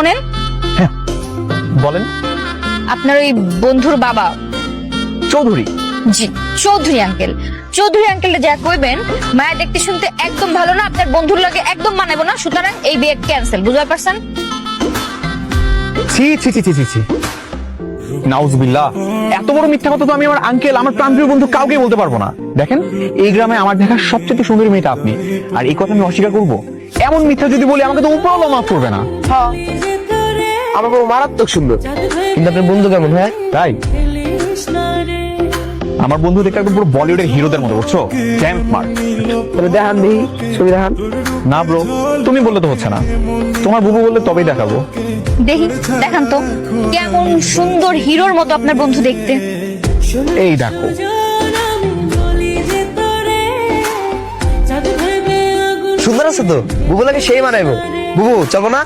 শোনেন। বলেন। আপনার ওই বন্ধুর বাবা। চৌধুরী। জি চৌধুরী আঙ্কেল। চৌধুরী আঙ্কেলটা যা কইবেন মায়া দেখতে শুনতে একদম ভালো না আপনার বন্ধুর লাগে একদম মানাবো না সুতরাং এই বিয়ে ক্যান্সেল বুঝতে পারছেন? ছি ছি ছি ছি ছি নাউজবিল্লাহ এত বড় মিথ্যা কথা তো আমি আমার আঙ্কেল আমার প্রান্তীয় বন্ধু কাউকে বলতে পারব না। দেখেন এই গ্রামে আমার দেখা সবচেয়ে সুন্দরী মেয়েটা আপনি। আর এই কথা আমি অস্বীকার করব? এমন মিথ্যা যদি বলি আমাকে তো উপরওয়ালা মাফ করবে না। আমার বউ মারাত্মক সুন্দর। কিন্তু আপনার বন্ধু কেমন হ্যাঁ? তাই? আমার বন্ধু দেখতে একদম পুরো বলিউডের হিরোদের মতো বুঝছ? জ্যাম স্মার্ট তবে দেখান দিই ছবি দেখান। না ব্রো তুমি বললে তো হচ্ছে না। তোমার বুবু বললে তবেই দেখাবো। দেখি দেখান তো। কেমন সুন্দর হিরোর মতো আপনার বন্ধু দেখতে। এই দেখো আছে তো? বুবু লাগে সেই মানাইবো। বুবু চলো না।